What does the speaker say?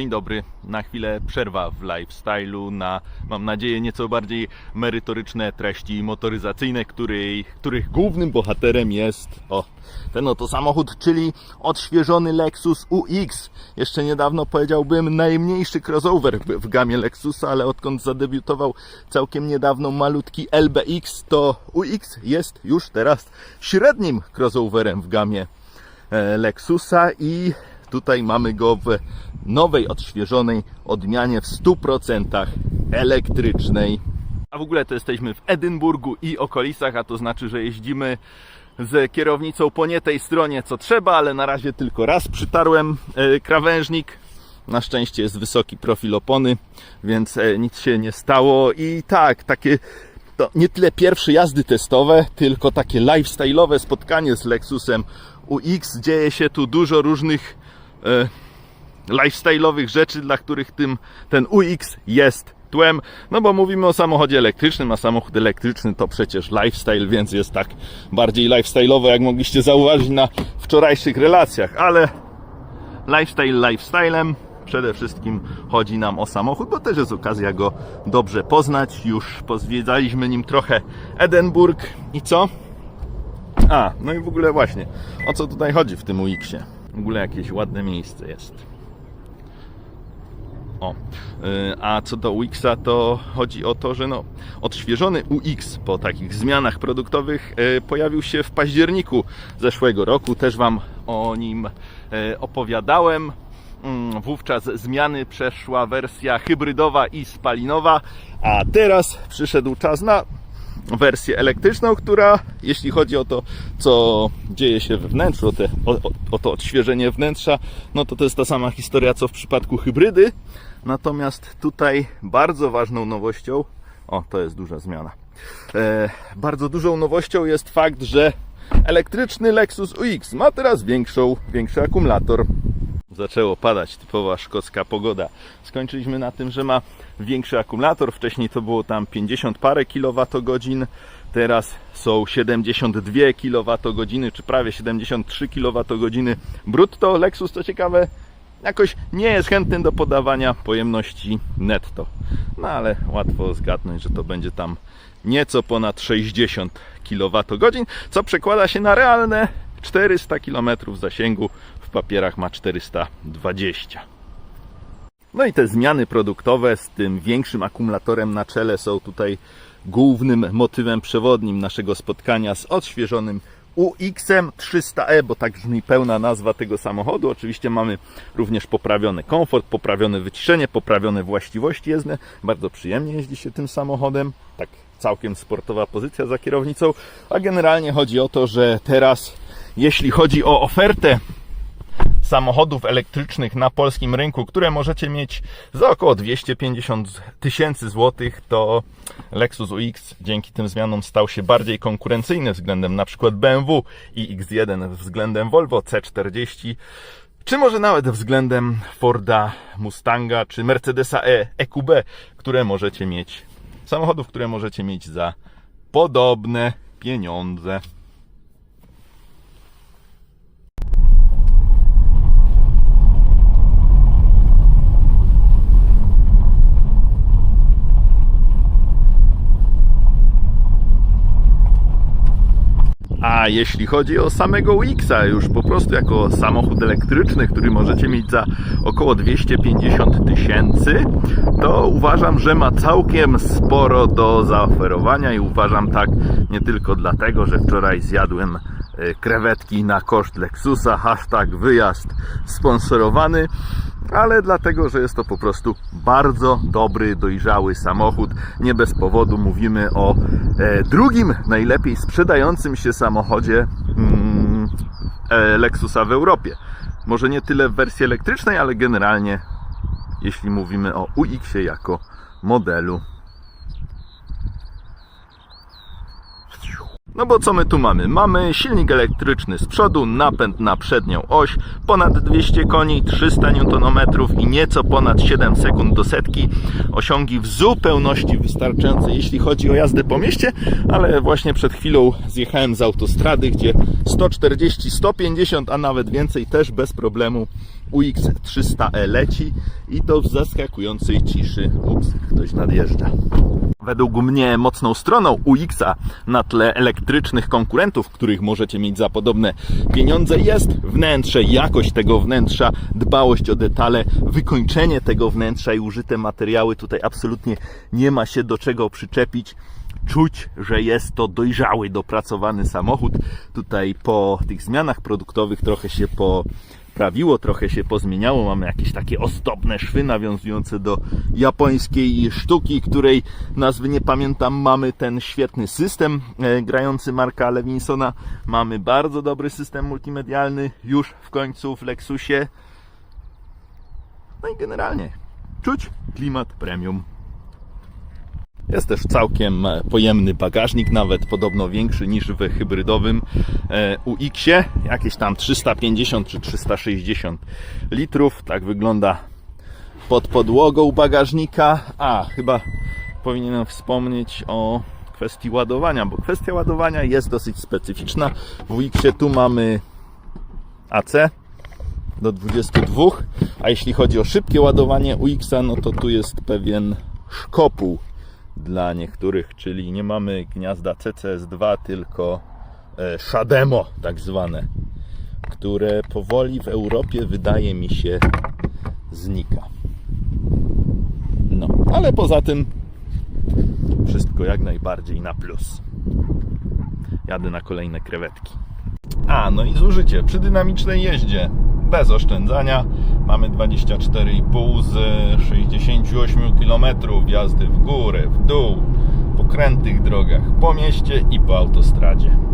Dzień dobry. Na chwilę przerwa w lifestyle'u na, mam nadzieję, nieco bardziej merytoryczne treści motoryzacyjne, której, których głównym bohaterem jest o, ten oto samochód, czyli odświeżony Lexus UX. Jeszcze niedawno powiedziałbym najmniejszy crossover w, gamie Lexusa, ale odkąd zadebiutował całkiem niedawno malutki LBX, to UX jest już teraz średnim crossoverem w gamie e, Lexusa i tutaj mamy go w nowej, odświeżonej odmianie w 100% elektrycznej. A w ogóle to jesteśmy w Edynburgu i okolicach, a to znaczy, że jeździmy z kierownicą po nie tej stronie co trzeba, ale na razie tylko raz przytarłem e, krawężnik. Na szczęście jest wysoki profil opony, więc e, nic się nie stało i tak, takie to nie tyle pierwsze jazdy testowe, tylko takie lifestyle'owe spotkanie z Lexusem UX. Dzieje się tu dużo różnych e, lifestyle'owych rzeczy, dla których tym, ten UX jest tłem. No bo mówimy o samochodzie elektrycznym, a samochód elektryczny to przecież lifestyle, więc jest tak bardziej lifestyle'owo, jak mogliście zauważyć na wczorajszych relacjach, ale lifestyle lifestylem. Przede wszystkim chodzi nam o samochód, bo też jest okazja go dobrze poznać. Już pozwiedzaliśmy nim trochę Edynburg i co? A, no i w ogóle właśnie, o co tutaj chodzi w tym UX-ie? W ogóle jakieś ładne miejsce jest. O, y, a co do UX-a, to chodzi o to, że no, odświeżony UX po takich zmianach produktowych y, pojawił się w październiku zeszłego roku. Też Wam o nim y, opowiadałem. Mm, Wówczas zmiany przeszła wersja hybrydowa i spalinowa, a teraz przyszedł czas na wersję elektryczną, która jeśli chodzi o to, co dzieje się we wnętrzu, o, te, o, o- to odświeżenie wnętrza, no to to jest ta sama historia, co w przypadku hybrydy. Natomiast tutaj bardzo ważną nowością, o to jest duża zmiana, e, bardzo dużą nowością jest fakt, że elektryczny Lexus UX ma teraz większą, większy akumulator. Zaczęło padać, typowa szkocka pogoda. Skończyliśmy na tym, że ma większy akumulator. Wcześniej to było tam 50 parę kilowatogodzin. Teraz są 72 kWh, czy prawie 73 kWh brutto. Lexus, co ciekawe, jakoś nie jest chętny do podawania pojemności netto. No ale łatwo zgadnąć, że to będzie tam nieco ponad 60 kWh, co przekłada się na realne 400 km zasięgu. W papierach ma 420. No i te zmiany produktowe z tym większym akumulatorem na czele są tutaj głównym motywem przewodnim naszego spotkania z odświeżonym UX-em 300e, bo tak brzmi pełna nazwa tego samochodu. Oczywiście mamy również poprawiony komfort, poprawione wyciszenie, poprawione właściwości jezdne. Bardzo przyjemnie jeździ się tym samochodem. Tak całkiem sportowa pozycja za kierownicą. A generalnie chodzi o to, że teraz jeśli chodzi o ofertę samochodów elektrycznych na polskim rynku, które możecie mieć za około 250 tysięcy złotych, to Lexus UX dzięki tym zmianom stał się bardziej konkurencyjny względem na przykład BMW i X1 względem Volvo C40 czy może nawet względem Forda Mustanga czy Mercedesa E EQB, które możecie mieć samochodów, które możecie mieć za podobne pieniądze. A jeśli chodzi o samego Wixa, już po prostu jako samochód elektryczny, który możecie mieć za około 250 tysięcy, to uważam, że ma całkiem sporo do zaoferowania i uważam tak nie tylko dlatego, że wczoraj zjadłem krewetki na koszt Lexusa, hashtag wyjazd sponsorowany, ale dlatego, że jest to po prostu bardzo dobry, dojrzały samochód. Nie bez powodu mówimy o e, drugim najlepiej sprzedającym się samochodzie mm, e, Lexusa w Europie. Może nie tyle w wersji elektrycznej, ale generalnie jeśli mówimy o UX-ie jako modelu. No bo co my tu mamy? Mamy silnik elektryczny z przodu, napęd na przednią oś, ponad 200 koni, 300 Nm i nieco ponad 7 sekund do setki. Osiągi w zupełności wystarczające, jeśli chodzi o jazdę po mieście, ale właśnie przed chwilą zjechałem z autostrady, gdzie 140, 150, a nawet więcej też bez problemu UX300e leci i to w zaskakującej ciszy. Ups, ktoś nadjeżdża. Według mnie mocną stroną UX-a na tle elektrycznych konkurentów, których możecie mieć za podobne pieniądze, jest wnętrze, jakość tego wnętrza, dbałość o detale, wykończenie tego wnętrza i użyte materiały. Tutaj absolutnie nie ma się do czego przyczepić. Czuć, że jest to dojrzały, dopracowany samochód. Tutaj po tych zmianach produktowych trochę się poprawiło, trochę się pozmieniało. Mamy jakieś takie ozdobne szwy nawiązujące do japońskiej sztuki, której nazwy nie pamiętam. Mamy ten świetny system e, grający Marka Lewinsona. Mamy bardzo dobry system multimedialny już w końcu w Lexusie. No i generalnie czuć klimat premium. Jest też całkiem e, pojemny bagażnik, nawet podobno większy niż w hybrydowym e, UX-ie. Jakieś tam 350 czy 360 litrów. Tak wygląda pod podłogą bagażnika. A, chyba powinienem wspomnieć o kwestii ładowania, bo kwestia ładowania jest dosyć specyficzna. W UX-ie tu mamy AC do 22, a jeśli chodzi o szybkie ładowanie UX-a, no to tu jest pewien szkopuł dla niektórych, czyli nie mamy gniazda CCS2, tylko e, Shademo tak zwane, które powoli w Europie wydaje mi się znika. No, ale poza tym wszystko jak najbardziej na plus. Jadę na kolejne krewetki. A, no i zużycie przy dynamicznej jeździe bez oszczędzania. Mamy 24,5 z 68 km jazdy w górę, w dół, po krętych drogach, po mieście i po autostradzie.